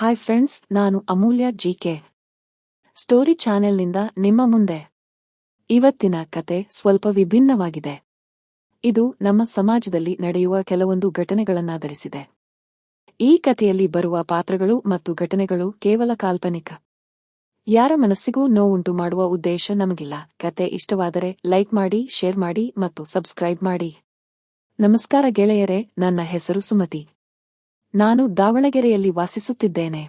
Hi friends ನಾನು ಅಮೂಲ್ಯ GK story ಚಾನೆಲ್ನಿಂದ ನಿಮ್ಮ ಮುಂದೆ. ಇವತ್ತಿನ ಕತೆ ಸ್ವಲ್ಪ ವಿಭಿನ್ನವಾಗಿದೆ. ಇದು ನಮ್ಮ ಸಮಾಜದಲ್ಲಿ ನಡೆಯುವ ಕೆಲವೊಂದು ಘಟನೆಗಳನ್ನಾಧರಿಸಿದೆ. ಈ ಕಥೆಯಲ್ಲಿ ಬರುವ ಪಾತ್ರಗಳು ಮತ್ತು ಘಟನೆಗಳು ಕೇವಲ ಕಾಲ್ಪನಿಕ. ಯಾರ ಮನಸ್ಸಿಗೂ ನೋವುಂಟು ಮಾಡುವ ಉದ್ದೇಶ ನಮಗಿಲ್ಲ. ಕತೆ ಇಷ್ಟವಾದರೆ ಲೈಕ್ ಮಾಡಿ, ಶೇರ್ ಮಾಡಿ ಮತ್ತು ಸಬ್ಸ್ಕ್ರೈಬ್ ಮಾಡಿ. ನಮಸ್ಕಾರ ಗೆಳೆಯರೇ, ನನ್ನ ಹೆಸರು ಸುಮತಿ. ನಾನು ದಾವಣಗೆರೆಯಲ್ಲಿ ವಾಸಿಸುತ್ತಿದ್ದೇನೆ.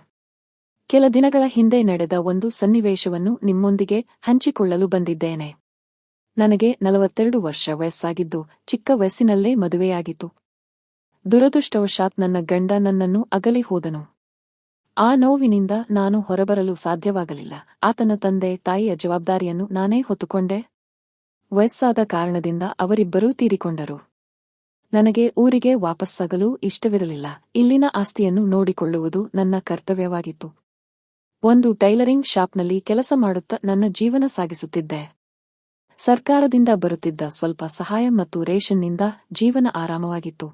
ಕೆಲ ದಿನಗಳ ಹಿಂದೆ ನಡೆದ ಒಂದು ಸನ್ನಿವೇಶವನ್ನು ನಿಮ್ಮೊಂದಿಗೆ ಹಂಚಿಕೊಳ್ಳಲು ಬಂದಿದ್ದೇನೆ. ನನಗೆ ನಲವತ್ತೆರಡು ವರ್ಷ ವಯಸ್ಸಾಗಿದ್ದು, ಚಿಕ್ಕ ವಯಸ್ಸಿನಲ್ಲೇ ಮದುವೆಯಾಗಿತ್ತು. ದುರದೃಷ್ಟವಶಾತ್ ನನ್ನ ಗಂಡ ನನ್ನನ್ನು ಅಗಲಿ ಹೋದನು. ಆ ನೋವಿನಿಂದ ನಾನು ಹೊರಬರಲು ಸಾಧ್ಯವಾಗಲಿಲ್ಲ. ಆತನ ತಂದೆ, ತಾಯಿಯ ಜವಾಬ್ದಾರಿಯನ್ನು ನಾನೇ ಹೊತ್ತುಕೊಂಡೆ. ವಯಸ್ಸಾದ ಕಾರಣದಿಂದ ಅವರಿಬ್ಬರೂ ತೀರಿಕೊಂಡರು. ನನಗೆ ಊರಿಗೆ ವಾಪಸ್ಸಾಗಲು ಇಷ್ಟವಿರಲಿಲ್ಲ. ಇಲ್ಲಿನ ಆಸ್ತಿಯನ್ನು ನೋಡಿಕೊಳ್ಳುವುದು ನನ್ನ ಕರ್ತವ್ಯವಾಗಿತ್ತು. ಒಂದು ಟೈಲರಿಂಗ್ ಶಾಪ್ನಲ್ಲಿ ಕೆಲಸ ಮಾಡುತ್ತಾ ನನ್ನ ಜೀವನ ಸಾಗಿಸುತ್ತಿದ್ದೆ. ಸರ್ಕಾರದಿಂದ ಬರುತ್ತಿದ್ದ ಸ್ವಲ್ಪ ಸಹಾಯ ಮತ್ತು ರೇಷನ್ನಿಂದ ಜೀವನ ಆರಾಮವಾಗಿತ್ತು.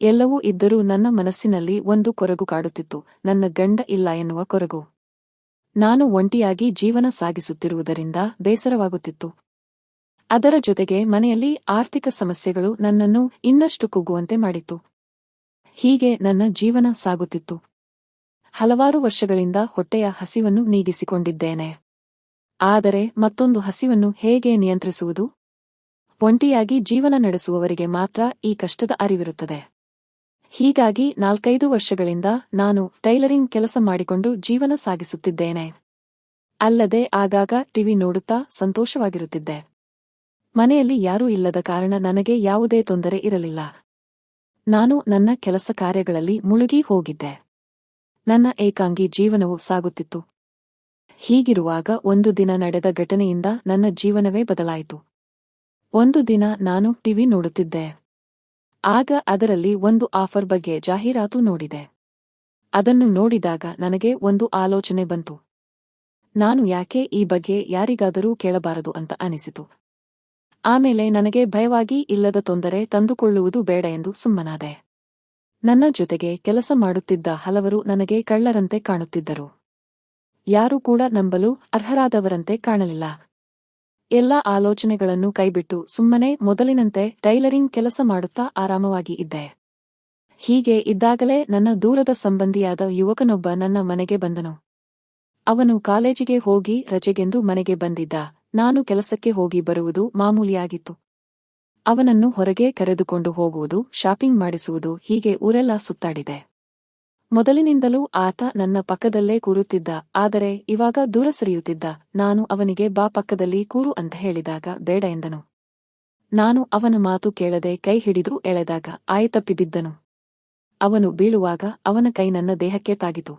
ಎಲ್ಲವೂ ಇದ್ದರೂ ನನ್ನ ಮನಸ್ಸಿನಲ್ಲಿ ಒಂದು ಕೊರಗು ಕಾಡುತ್ತಿತ್ತು. ನನ್ನ ಗಂಡ ಇಲ್ಲ ಎನ್ನುವ ಕೊರಗು. ನಾನು ಒಂಟಿಯಾಗಿ ಜೀವನ ಸಾಗಿಸುತ್ತಿರುವುದರಿಂದ ಬೇಸರವಾಗುತ್ತಿತ್ತು. ಅದರ ಜೊತೆಗೆ ಮನೆಯಲ್ಲಿ ಆರ್ಥಿಕ ಸಮಸ್ಯೆಗಳು ನನ್ನನ್ನು ಇನ್ನಷ್ಟು ಕುಗ್ಗುವಂತೆ ಮಾಡಿತು ಹೀಗೆ ನನ್ನ ಜೀವನ ಸಾಗುತ್ತಿತ್ತು. ಹಲವಾರು ವರ್ಷಗಳಿಂದ ಹೊಟ್ಟೆಯ ಹಸಿವನ್ನು ನೀಗಿಸಿಕೊಂಡಿದ್ದೇನೆ. ಆದರೆ ಮತ್ತೊಂದು ಹಸಿವನ್ನು ಹೇಗೆ ನಿಯಂತ್ರಿಸುವುದು? ಒಂಟಿಯಾಗಿ ಜೀವನ ನಡೆಸುವವರಿಗೆ ಮಾತ್ರ ಈ ಕಷ್ಟದ ಅರಿವಿರುತ್ತದೆ. ಹೀಗಾಗಿ ನಾಲ್ಕೈದು ವರ್ಷಗಳಿಂದ ನಾನು ಟೈಲರಿಂಗ್ ಕೆಲಸ ಮಾಡಿಕೊಂಡು ಜೀವನ ಸಾಗಿಸುತ್ತಿದ್ದೇನೆ. ಅಲ್ಲದೆ ಆಗಾಗ ಟಿವಿ ನೋಡುತ್ತಾ ಸಂತೋಷವಾಗಿರುತ್ತಿದ್ದೆ. ಮನೆಯಲ್ಲಿ ಯಾರೂ ಇಲ್ಲದ ಕಾರಣ ನನಗೆ ಯಾವುದೇ ತೊಂದರೆ ಇರಲಿಲ್ಲ. ನಾನು ನನ್ನ ಕೆಲಸ ಕಾರ್ಯಗಳಲ್ಲಿ ಮುಳುಗಿ ಹೋಗಿದ್ದೆ. ನನ್ನ ಏಕಾಂಗಿ ಜೀವನವು ಸಾಗುತ್ತಿತ್ತು. ಹೀಗಿರುವಾಗ ಒಂದು ದಿನ ನಡೆದ ಘಟನೆಯಿಂದ ನನ್ನ ಜೀವನವೇ ಬದಲಾಯಿತು. ಒಂದು ದಿನ ನಾನು ಟಿವಿ ನೋಡುತ್ತಿದ್ದೆ. ಆಗ ಅದರಲ್ಲಿ ಒಂದು ಆಫರ್ ಬಗ್ಗೆ ಜಾಹೀರಾತು ನೋಡಿದೆ. ಅದನ್ನು ನೋಡಿದಾಗ ನನಗೆ ಒಂದು ಆಲೋಚನೆ ಬಂತು. ನಾನು ಯಾಕೆ ಈ ಬಗ್ಗೆ ಯಾರಿಗಾದರೂ ಕೇಳಬಾರದು ಅಂತ ಅನಿಸಿತು. ಆಮೇಲೆ ನನಗೆ ಭಯವಾಗಿ ಇಲ್ಲದ ತೊಂದರೆ ತಂದುಕೊಳ್ಳುವುದು ಬೇಡ ಎಂದು ಸುಮ್ಮನಾದೆ. ನನ್ನ ಜೊತೆಗೆ ಕೆಲಸ ಮಾಡುತ್ತಿದ್ದ ಹಲವರು ನನಗೆ ಕಳ್ಳರಂತೆ ಕಾಣುತ್ತಿದ್ದರು. ಯಾರೂ ಕೂಡ ನಂಬಲು ಅರ್ಹರಾದವರಂತೆ ಕಾಣಲಿಲ್ಲ. ಎಲ್ಲ ಆಲೋಚನೆಗಳನ್ನು ಕೈಬಿಟ್ಟು ಸುಮ್ಮನೆ ಮೊದಲಿನಂತೆ ಟೈಲರಿಂಗ್ ಕೆಲಸ ಮಾಡುತ್ತಾ ಆರಾಮವಾಗಿ ಇದ್ದೆ. ಹೀಗೆ ಇದ್ದಾಗಲೇ ನನ್ನ ದೂರದ ಸಂಬಂಧಿಯಾದ ಯುವಕನೊಬ್ಬ ನನ್ನ ಮನೆಗೆ ಬಂದನು. ಅವನು ಕಾಲೇಜಿಗೆ ಹೋಗಿ ರಜೆಗೆಂದು ಮನೆಗೆ ಬಂದಿದ್ದ. ನಾನು ಕೆಲಸಕ್ಕೆ ಹೋಗಿ ಬರುವುದು ಮಾಮೂಲಿಯಾಗಿತ್ತು. ಅವನನ್ನು ಹೊರಗೆ ಕರೆದುಕೊಂಡು ಹೋಗುವುದು, ಶಾಪಿಂಗ್ ಮಾಡಿಸುವುದು ಹೀಗೆ ಊರೆಲ್ಲ ಸುತ್ತಾಡಿದೆ. ಮೊದಲಿನಿಂದಲೂ ಆತ ನನ್ನ ಪಕ್ಕದಲ್ಲೇ ಕೂರುತ್ತಿದ್ದ, ಆದರೆ ಇವಾಗ ದೂರ ಸರಿಯುತ್ತಿದ್ದ, ನಾನು ಅವನಿಗೆ ಬಾ ಪಕ್ಕದಲ್ಲಿ ಕೂರು ಅಂತ ಹೇಳಿದಾಗ ಬೇಡ ಎಂದನು. ನಾನು ಅವನ ಮಾತು ಕೇಳದೆ ಕೈ ಹಿಡಿದು ಎಳೆದಾಗ ಆಯತಪ್ಪಿ ಬಿದ್ದನು. ಅವನು ಬೀಳುವಾಗ ಅವನ ಕೈ ನನ್ನ ದೇಹಕ್ಕೆ ತಾಗಿತು.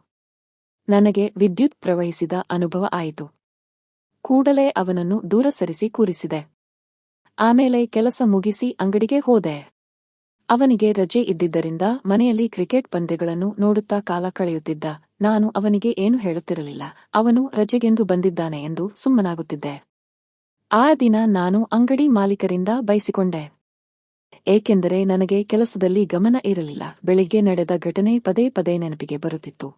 ನನಗೆ ವಿದ್ಯುತ್ ಪ್ರವಹಿಸಿದ ಅನುಭವ ಆಯಿತು. ಕೂಡಲೇ ಅವನನ್ನು ದೂರ ಸರಿಸಿ ಕೂರಿಸಿದೆ. ಆಮೇಲೆ ಕೆಲಸ ಮುಗಿಸಿ ಅಂಗಡಿಗೆ ಹೋದೆ. ಅವನಿಗೆ ರಜೆ ಇದ್ದಿದ್ದರಿಂದ ಮನೆಯಲ್ಲಿ ಕ್ರಿಕೆಟ್ ಪಂದ್ಯಗಳನ್ನು ನೋಡುತ್ತಾ ಕಾಲ ಕಳೆಯುತ್ತಿದ್ದ. ನಾನು ಅವನಿಗೆ ಏನು ಹೇಳುತ್ತಿರಲಿಲ್ಲ. ಅವನು ರಜೆಗೆಂದು ಬಂದಿದ್ದಾನೆ ಎಂದು ಸುಮ್ಮನಾಗುತ್ತಿದ್ದೆ. ಆ ದಿನ ನಾನು ಅಂಗಡಿ ಮಾಲೀಕರಿಂದ ಬಯಸಿಕೊಂಡೆ ಏಕೆಂದರೆ ನನಗೆ ಕೆಲಸದಲ್ಲಿ ಗಮನ ಇರಲಿಲ್ಲ. ಬೆಳಿಗ್ಗೆ ನಡೆದ ಘಟನೆ ಪದೇ ಪದೇ ನೆನಪಿಗೆ ಬರುತ್ತಿತ್ತು.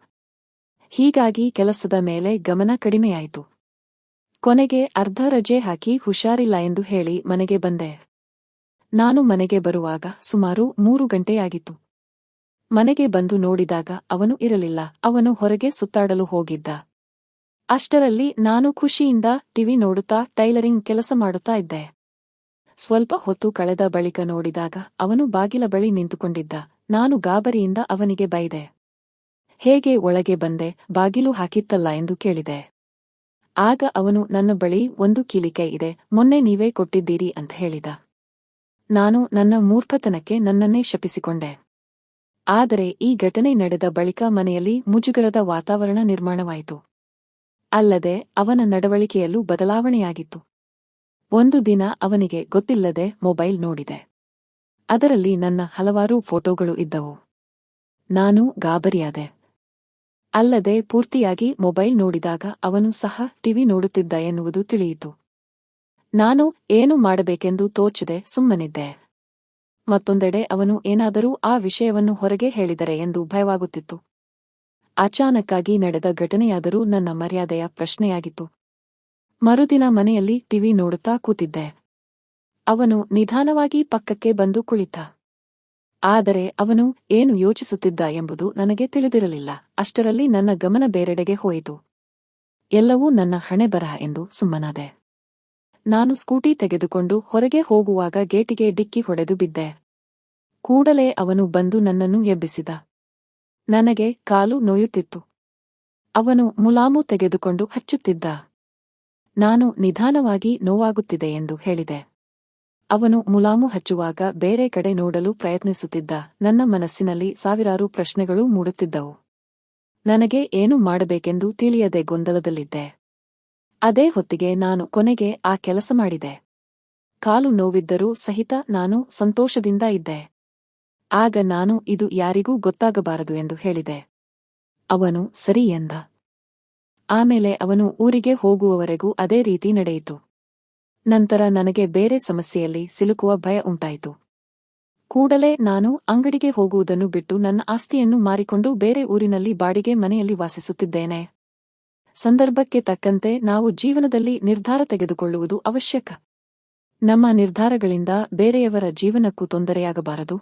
ಹೀಗಾಗಿ ಕೆಲಸದ ಮೇಲೆ ಗಮನ ಕಡಿಮೆಯಾಯಿತು. ಕೊನೆಗೆ ಅರ್ಧ ರಜೆ ಹಾಕಿ ಹುಷಾರಿಲ್ಲ ಎಂದು ಹೇಳಿ ಮನೆಗೆ ಬಂದೆ. ನಾನು ಮನೆಗೆ ಬರುವಾಗ ಸುಮಾರು ಮೂರು ಗಂಟೆಯಾಗಿತ್ತು ಮನೆಗೆ ಬಂದು ನೋಡಿದಾಗ ಅವನು ಇರಲಿಲ್ಲ, ಅವನು ಹೊರಗೆ ಸುತ್ತಾಡಲು ಹೋಗಿದ್ದ. ಅಷ್ಟರಲ್ಲಿ ನಾನು ಖುಷಿಯಿಂದ ಟಿವಿ ನೋಡುತ್ತಾ ಟೈಲರಿಂಗ್ ಕೆಲಸ ಮಾಡುತ್ತಾ ಇದ್ದೆ. ಸ್ವಲ್ಪ ಹೊತ್ತು ಕಳೆದ ಬಳಿಕ ನೋಡಿದಾಗ ಅವನು ಬಾಗಿಲ ಬಳಿ ನಿಂತುಕೊಂಡಿದ್ದ. ನಾನು ಗಾಬರಿಯಿಂದ ಅವನಿಗೆ ಬೈದೆ. ಹೇಗೆ ಒಳಗೆ ಬಂದೆ, ಬಾಗಿಲು ಹಾಕಿತ್ತಲ್ಲ ಎಂದು ಕೇಳಿದೆ. ಆಗ ಅವನು, ನನ್ನ ಬಳಿ ಒಂದು ಕೀಲಿಕೆ ಇದೆ, ಮೊನ್ನೆ ನೀವೇ ಕೊಟ್ಟಿದ್ದೀರಿ ಅಂತ ಹೇಳಿದ. ನಾನು ನನ್ನ ಮೂರ್ಖತನಕ್ಕೆ ನನ್ನನ್ನೇ ಶಪಿಸಿಕೊಂಡೆ. ಆದರೆ ಈ ಘಟನೆ ನಡೆದ ಬಳಿಕ ಮನೆಯಲ್ಲಿ ಮುಜುಗರದ ವಾತಾವರಣ ನಿರ್ಮಾಣವಾಯಿತು. ಅಲ್ಲದೆ ಅವನ ನಡವಳಿಕೆಯಲ್ಲೂ ಬದಲಾವಣೆಯಾಗಿತ್ತು. ಒಂದು ದಿನ ಅವನಿಗೆ ಗೊತ್ತಿಲ್ಲದೆ ಮೊಬೈಲ್ ನೋಡಿದೆ. ಅದರಲ್ಲಿ ನನ್ನ ಹಲವಾರು ಫೋಟೋಗಳು ಇದ್ದವು. ನಾನು ಗಾಬರಿಯಾದೆ. ಅಲ್ಲದೆ ಪೂರ್ತಿಯಾಗಿ ಮೊಬೈಲ್ ನೋಡಿದಾಗ ಅವನು ಸಹ ಟಿವಿ ನೋಡುತ್ತಿದ್ದ ಎನ್ನುವುದು ತಿಳಿಯಿತು. ನಾನು ಏನು ಮಾಡಬೇಕೆಂದು ತೋಚದೆ, ಸುಮ್ಮನಿದ್ದೆ. ಮತ್ತೊಂದೆಡೆ ಅವನು ಏನಾದರೂ ಆ ವಿಷಯವನ್ನು ಹೊರಗೆ ಹೇಳಿದರೆ ಎಂದು ಭಯವಾಗುತ್ತಿತ್ತು. ಅಚಾನಕ್ಕಾಗಿ ನಡೆದ ಘಟನೆಯಾದರೂ ನನ್ನ ಮರ್ಯಾದೆಯ ಪ್ರಶ್ನೆಯಾಗಿತ್ತು. ಮರುದಿನ ಮನೆಯಲ್ಲಿ ಟಿವಿ ನೋಡುತ್ತಾ ಕೂತಿದ್ದೆ. ಅವನು ನಿಧಾನವಾಗಿ ಪಕ್ಕಕ್ಕೆ ಬಂದು ಕುಳಿತ. ಆದರೆ ಅವನು ಏನು ಯೋಚಿಸುತ್ತಿದ್ದ ಎಂಬುದು ನನಗೆ ತಿಳಿದಿರಲಿಲ್ಲ. ಅಷ್ಟರಲ್ಲಿ ನನ್ನ ಗಮನ ಬೇರೆಡೆಗೆ ಹೋಯಿತು. ಎಲ್ಲವೂ ನನ್ನ ಹಣೆ ಬರಹ ಎಂದು ಸುಮ್ಮನಾದೆ. ನಾನು ಸ್ಕೂಟಿ ತೆಗೆದುಕೊಂಡು ಹೊರಗೆ ಹೋಗುವಾಗ ಗೇಟಿಗೆ ಡಿಕ್ಕಿ ಹೊಡೆದು ಬಿದ್ದೆ. ಕೂಡಲೇ ಅವನು ಬಂದು ನನ್ನನ್ನು ಎಬ್ಬಿಸಿದ. ನನಗೆ ಕಾಲು ನೋಯುತ್ತಿತ್ತು. ಅವನು ಮುಲಾಮು ತೆಗೆದುಕೊಂಡು ಹಚ್ಚುತ್ತಿದ್ದ. ನಾನು ನಿಧಾನವಾಗಿ ನೋವಾಗುತ್ತಿದೆ ಎಂದು ಹೇಳಿದೆ. ಅವನು ಮುಲಾಮು ಹಚ್ಚುವಾಗ ಬೇರೆ ಕಡೆ ನೋಡಲು ಪ್ರಯತ್ನಿಸುತ್ತಿದ್ದ. ನನ್ನ ಮನಸ್ಸಿನಲ್ಲಿ ಸಾವಿರಾರು ಪ್ರಶ್ನೆಗಳು ಮೂಡುತ್ತಿದ್ದವು. ನನಗೆ ಏನು ಮಾಡಬೇಕೆಂದು ತಿಳಿಯದೆ ಗೊಂದಲದಲ್ಲಿದ್ದೆ. ಅದೇ ಹೊತ್ತಿಗೆ ನಾನು ಕೊನೆಗೆ ಆ ಕೆಲಸ ಮಾಡಿದೆ. ಕಾಲು ನೋವಿದ್ದರೂ ಸಹಿತ ನಾನು ಸಂತೋಷದಿಂದ ಇದ್ದೆ. ಆಗ ನಾನು ಇದು ಯಾರಿಗೂ ಗೊತ್ತಾಗಬಾರದು ಎಂದು ಹೇಳಿದೆ. ಅವನು ಸರಿ ಎಂದ. ಆಮೇಲೆ ಅವನು ಊರಿಗೆ ಹೋಗುವವರೆಗೂ ಅದೇ ರೀತಿ ನಡೆಯಿತು. ನಂತರ ನನಗೆ ಬೇರೆ ಸಮಸ್ಯೆಯಲ್ಲಿ ಸಿಲುಕುವ ಭಯ ಉಂಟಾಯಿತು. ಕೂಡಲೇ ನಾನು ಅಂಗಡಿಗೆ ಹೋಗುವುದನ್ನು ಬಿಟ್ಟು ನನ್ನ ಆಸ್ತಿಯನ್ನು ಮಾರಿಕೊಂಡು ಬೇರೆ ಊರಿನಲ್ಲಿ ಬಾಡಿಗೆ ಮನೆಯಲ್ಲಿ ವಾಸಿಸುತ್ತಿದ್ದೇನೆ. ಸಂದರ್ಭಕ್ಕೆ ತಕ್ಕಂತೆ ನಾವು ಜೀವನದಲ್ಲಿ ನಿರ್ಧಾರ ತೆಗೆದುಕೊಳ್ಳುವುದು ಅವಶ್ಯಕ. ನಮ್ಮ ನಿರ್ಧಾರಗಳಿಂದ ಬೇರೆಯವರ ಜೀವನಕ್ಕೂ ತೊಂದರೆಯಾಗಬಾರದು.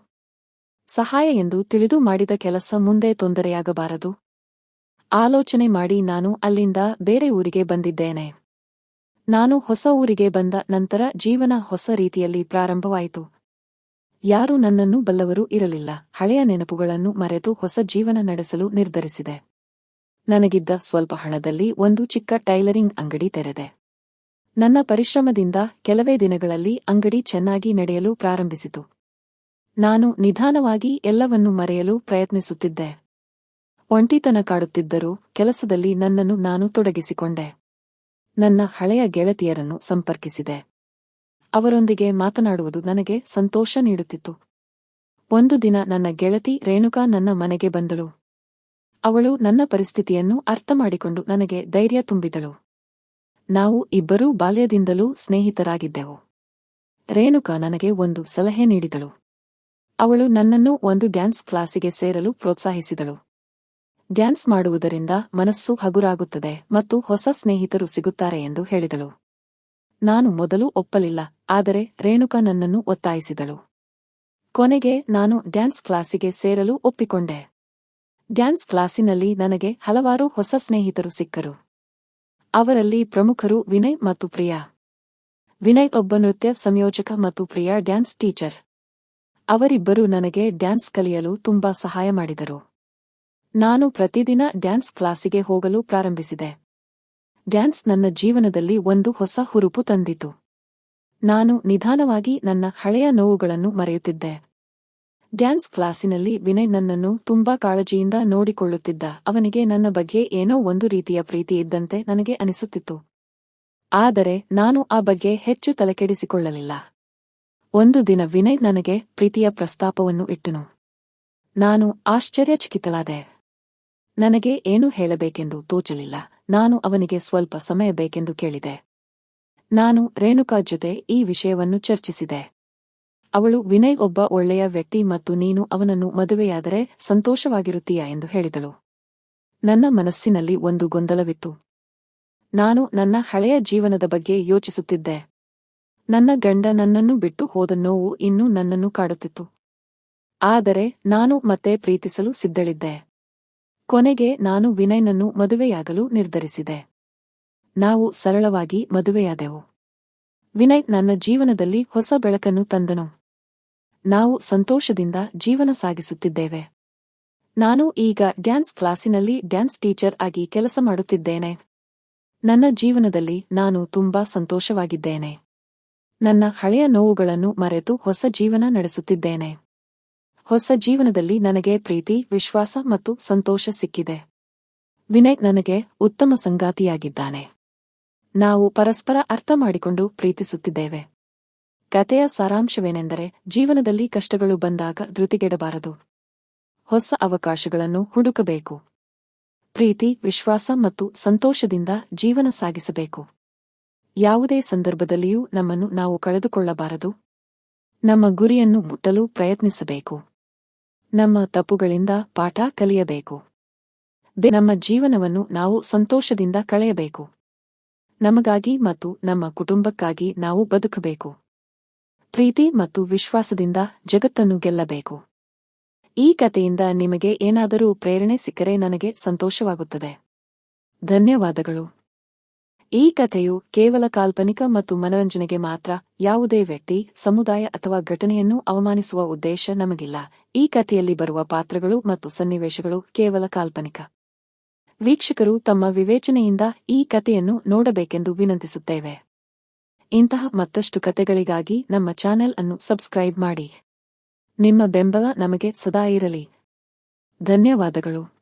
ಸಹಾಯ ಎಂದು ತಿಳಿದು ಮಾಡಿದ ಕೆಲಸ ಮುಂದೆ ತೊಂದರೆಯಾಗಬಾರದು. ಆಲೋಚನೆ ಮಾಡಿ ನಾನು ಅಲ್ಲಿಂದ ಬೇರೆ ಊರಿಗೆ ಬಂದಿದ್ದೇನೆ. ನಾನು ಹೊಸ ಊರಿಗೆ ಬಂದ ನಂತರ ಜೀವನ ಹೊಸ ರೀತಿಯಲ್ಲಿ ಪ್ರಾರಂಭವಾಯಿತು. ಯಾರೂ ನನ್ನನ್ನು ಬಲ್ಲವರೂ ಇರಲಿಲ್ಲ. ಹಳೆಯ ನೆನಪುಗಳನ್ನು ಮರೆತು ಹೊಸ ಜೀವನ ನಡೆಸಲು ನಿರ್ಧರಿಸಿದೆ. ನನಗಿದ್ದ ಸ್ವಲ್ಪ ಹಣದಲ್ಲಿ ಒಂದು ಚಿಕ್ಕ ಟೈಲರಿಂಗ್ ಅಂಗಡಿ ತೆರೆದೆ. ನನ್ನ ಪರಿಶ್ರಮದಿಂದ ಕೆಲವೇ ದಿನಗಳಲ್ಲಿ ಅಂಗಡಿ ಚೆನ್ನಾಗಿ ನಡೆಯಲು ಪ್ರಾರಂಭಿಸಿತು. ನಾನು ನಿಧಾನವಾಗಿ ಎಲ್ಲವನ್ನೂ ಮರೆಯಲು ಪ್ರಯತ್ನಿಸುತ್ತಿದ್ದೆ. ಒಂಟಿತನ ಕಾಡುತ್ತಿದ್ದರೂ ಕೆಲಸದಲ್ಲಿ ನನ್ನನ್ನು ನಾನು ತೊಡಗಿಸಿಕೊಂಡೆ. ನನ್ನ ಹಳೆಯ ಗೆಳತಿಯರನ್ನು ಸಂಪರ್ಕಿಸಿದೆ. ಅವರೊಂದಿಗೆ ಮಾತನಾಡುವುದು ನನಗೆ ಸಂತೋಷ ನೀಡುತ್ತಿತ್ತು. ಒಂದು ದಿನ ನನ್ನ ಗೆಳತಿ ರೇಣುಕಾ ನನ್ನ ಮನೆಗೆ ಬಂದಳು. ಅವಳು ನನ್ನ ಪರಿಸ್ಥಿತಿಯನ್ನು ಅರ್ಥಮಾಡಿಕೊಂಡು ನನಗೆ ಧೈರ್ಯ ತುಂಬಿದಳು. ನಾವು ಇಬ್ಬರೂ ಬಾಲ್ಯದಿಂದಲೂ ಸ್ನೇಹಿತರಾಗಿದ್ದೆವು. ರೇಣುಕಾ ನನಗೆ ಒಂದು ಸಲಹೆ ನೀಡಿದಳು. ಅವಳು ನನ್ನನ್ನು ಒಂದು ಡ್ಯಾನ್ಸ್ ಕ್ಲಾಸಿಗೆ ಸೇರಲು ಪ್ರೋತ್ಸಾಹಿಸಿದಳು. ಡ್ಯಾನ್ಸ್ ಮಾಡುವುದರಿಂದ ಮನಸ್ಸು ಹಗುರಾಗುತ್ತದೆ ಮತ್ತು ಹೊಸ ಸ್ನೇಹಿತರು ಸಿಗುತ್ತಾರೆ ಎಂದು ಹೇಳಿದಳು. ನಾನು ಮೊದಲು ಒಪ್ಪಲಿಲ್ಲ, ಆದರೆ ರೇಣುಕಾ ನನ್ನನ್ನು ಒತ್ತಾಯಿಸಿದಳು. ಕೊನೆಗೆ ನಾನು ಡ್ಯಾನ್ಸ್ ಕ್ಲಾಸಿಗೆ ಸೇರಲು ಒಪ್ಪಿಕೊಂಡೆ. ಡ್ಯಾನ್ಸ್ ಕ್ಲಾಸಿನಲ್ಲಿ ನನಗೆ ಹಲವಾರು ಹೊಸ ಸ್ನೇಹಿತರು ಸಿಕ್ಕರು. ಅವರಲ್ಲಿ ಪ್ರಮುಖರು ವಿನಯ್ ಮತ್ತು ಪ್ರಿಯಾ. ವಿನಯ್ ಒಬ್ಬ ನೃತ್ಯ ಸಂಯೋಜಕ ಮತ್ತು ಪ್ರಿಯಾ ಡ್ಯಾನ್ಸ್ ಟೀಚರ್. ಅವರಿಬ್ಬರು ನನಗೆ ಡ್ಯಾನ್ಸ್ ಕಲಿಯಲು ತುಂಬಾ ಸಹಾಯ ಮಾಡಿದರು. ನಾನು ಪ್ರತಿದಿನ ಡ್ಯಾನ್ಸ್ ಕ್ಲಾಸಿಗೆ ಹೋಗಲು ಪ್ರಾರಂಭಿಸಿದೆ. ಡ್ಯಾನ್ಸ್ ನನ್ನ ಜೀವನದಲ್ಲಿ ಒಂದು ಹೊಸ ಹುರುಪು ತಂದಿತು. ನಾನು ನಿಧಾನವಾಗಿ ನನ್ನ ಹಳೆಯ ನೋವುಗಳನ್ನು ಮರೆಯುತ್ತಿದ್ದೆ. ಡ್ಯಾನ್ಸ್ ಕ್ಲಾಸಿನಲ್ಲಿ ವಿನಯ್ ನನ್ನನ್ನು ತುಂಬಾ ಕಾಳಜಿಯಿಂದ ನೋಡಿಕೊಳ್ಳುತ್ತಿದ್ದ. ಅವನಿಗೆ ನನ್ನ ಬಗ್ಗೆ ಏನೋ ಒಂದು ರೀತಿಯ ಪ್ರೀತಿ ಇದ್ದಂತೆ ನನಗೆ ಅನಿಸುತ್ತಿತ್ತು. ಆದರೆ ನಾನು ಆ ಬಗ್ಗೆ ಹೆಚ್ಚು ತಲೆಕೆಡಿಸಿಕೊಳ್ಳಲಿಲ್ಲ. ಒಂದು ದಿನ ವಿನಯ್ ನನಗೆ ಪ್ರೀತಿಯ ಪ್ರಸ್ತಾಪವನ್ನು ಇಟ್ಟನು. ನಾನು ಆಶ್ಚರ್ಯಚಕಿತಳಾದೆ. ನನಗೆ ಏನು ಹೇಳಬೇಕೆಂದು ತೋಚಲಿಲ್ಲ. ನಾನು ಅವನಿಗೆ ಸ್ವಲ್ಪ ಸಮಯ ಬೇಕೆಂದು ಕೇಳಿದೆ. ನಾನು ರೇಣುಕಾ ಜೊತೆ ಈ ವಿಷಯವನ್ನು ಚರ್ಚಿಸಿದೆ. ಅವಳು ವಿನಯ್ ಒಬ್ಬ ಒಳ್ಳೆಯ ವ್ಯಕ್ತಿ ಮತ್ತು ನೀನು ಅವನನ್ನು ಮದುವೆಯಾದರೆ ಸಂತೋಷವಾಗಿರುತ್ತೀಯಾ ಎಂದು ಹೇಳಿದಳು. ನನ್ನ ಮನಸ್ಸಿನಲ್ಲಿ ಒಂದು ಗೊಂದಲವಿತ್ತು. ನಾನು ನನ್ನ ಹಳೆಯ ಜೀವನದ ಬಗ್ಗೆ ಯೋಚಿಸುತ್ತಿದ್ದೆ. ನನ್ನ ಗಂಡ ನನ್ನನ್ನು ಬಿಟ್ಟು ಹೋದ ನೋವು ಇನ್ನೂ ನನ್ನನ್ನು ಕಾಡುತ್ತಿತ್ತು. ಆದರೆ ನಾನು ಮತ್ತೆ ಪ್ರೀತಿಸಲು ಸಿದ್ಧಳಿದ್ದೆ. ಕೊನೆಗೆ ನಾನು ವಿನಯ್ನನ್ನು ಮದುವೆಯಾಗಲು ನಿರ್ಧರಿಸಿದೆ. ನಾವು ಸರಳವಾಗಿ ಮದುವೆಯಾದೆವು. ವಿನಯ್ ನನ್ನ ಜೀವನದಲ್ಲಿ ಹೊಸ ಬೆಳಕನ್ನು ತಂದನು. ನಾವು ಸಂತೋಷದಿಂದ ಜೀವನ ಸಾಗಿಸುತ್ತಿದ್ದೇವೆ. ನಾನು ಈಗ ಡ್ಯಾನ್ಸ್ ಕ್ಲಾಸಿನಲ್ಲಿ ಡ್ಯಾನ್ಸ್ ಟೀಚರ್ ಆಗಿ ಕೆಲಸ ಮಾಡುತ್ತಿದ್ದೇನೆ. ನನ್ನ ಜೀವನದಲ್ಲಿ ನಾನು ತುಂಬಾ ಸಂತೋಷವಾಗಿದ್ದೇನೆ. ನನ್ನ ಹಳೆಯ ನೋವುಗಳನ್ನು ಮರೆತು ಹೊಸ ಜೀವನ ನಡೆಸುತ್ತಿದ್ದೇನೆ. ಹೊಸ ಜೀವನದಲ್ಲಿ ನನಗೆ ಪ್ರೀತಿ, ವಿಶ್ವಾಸ ಮತ್ತು ಸಂತೋಷ ಸಿಕ್ಕಿದೆ. ವಿನಯ್ ನನಗೆ ಉತ್ತಮ ಸಂಗಾತಿಯಾಗಿದ್ದಾನೆ. ನಾವು ಪರಸ್ಪರ ಅರ್ಥ ಮಾಡಿಕೊಂಡು ಪ್ರೀತಿಸುತ್ತಿದ್ದೇವೆ. ಕಥೆಯ ಸಾರಾಂಶವೇನೆಂದರೆ ಜೀವನದಲ್ಲಿ ಕಷ್ಟಗಳು ಬಂದಾಗ ಧೃತಿಗೆಡಬಾರದು. ಹೊಸ ಅವಕಾಶಗಳನ್ನು ಹುಡುಕಬೇಕು. ಪ್ರೀತಿ, ವಿಶ್ವಾಸ ಮತ್ತು ಸಂತೋಷದಿಂದ ಜೀವನ ಸಾಗಿಸಬೇಕು. ಯಾವುದೇ ಸಂದರ್ಭದಲ್ಲಿಯೂ ನಮ್ಮನ್ನು ನಾವು ಕಳೆದುಕೊಳ್ಳಬಾರದು. ನಮ್ಮ ಗುರಿಯನ್ನು ಮುಟ್ಟಲು ಪ್ರಯತ್ನಿಸಬೇಕು. ನಮ್ಮ ತಪ್ಪುಗಳಿಂದ ಪಾಠ ಕಲಿಯಬೇಕು. ನಮ್ಮ ಜೀವನವನ್ನು ನಾವು ಸಂತೋಷದಿಂದ ಕಳೆಯಬೇಕು. ನಮಗಾಗಿ ಮತ್ತು ನಮ್ಮ ಕುಟುಂಬಕ್ಕಾಗಿ ನಾವು ಬದುಕಬೇಕು. ಪ್ರೀತಿ ಮತ್ತು ವಿಶ್ವಾಸದಿಂದ ಜಗತ್ತನ್ನು ಗೆಲ್ಲಬೇಕು. ಈ ಕಥೆಯಿಂದ ನಿಮಗೆ ಏನಾದರೂ ಪ್ರೇರಣೆ ಸಿಕ್ಕರೆ ನನಗೆ ಸಂತೋಷವಾಗುತ್ತದೆ. ಧನ್ಯವಾದಗಳು. ಈ ಕಥೆಯು ಕೇವಲ ಕಾಲ್ಪನಿಕ ಮತ್ತು ಮನರಂಜನೆಗೆ ಮಾತ್ರ, ಯಾವುದೇ ವ್ಯಕ್ತಿ, ಸಮುದಾಯ ಅಥವಾ ಘಟನೆಯನ್ನು ಅವಮಾನಿಸುವ ಉದ್ದೇಶ ನಮಗಿಲ್ಲ. ಈ ಕಥೆಯಲ್ಲಿ ಬರುವ ಪಾತ್ರಗಳು ಮತ್ತು ಸನ್ನಿವೇಶಗಳು ಕೇವಲ ಕಾಲ್ಪನಿಕ. ವೀಕ್ಷಕರು ತಮ್ಮ ವಿವೇಚನೆಯಿಂದ ಈ ಕಥೆಯನ್ನು ನೋಡಬೇಕೆಂದು ವಿನಂತಿಸುತ್ತೇವೆ. ಇಂತಹ ಮತ್ತಷ್ಟು ಕಥೆಗಳಿಗಾಗಿ ನಮ್ಮ ಚಾನೆಲ್ ಅನ್ನು ಸಬ್ಸ್ಕ್ರೈಬ್ ಮಾಡಿ. ನಿಮ್ಮ ಬೆಂಬಲ ನಮಗೆ ಸದಾ ಇರಲಿ. ಧನ್ಯವಾದಗಳು.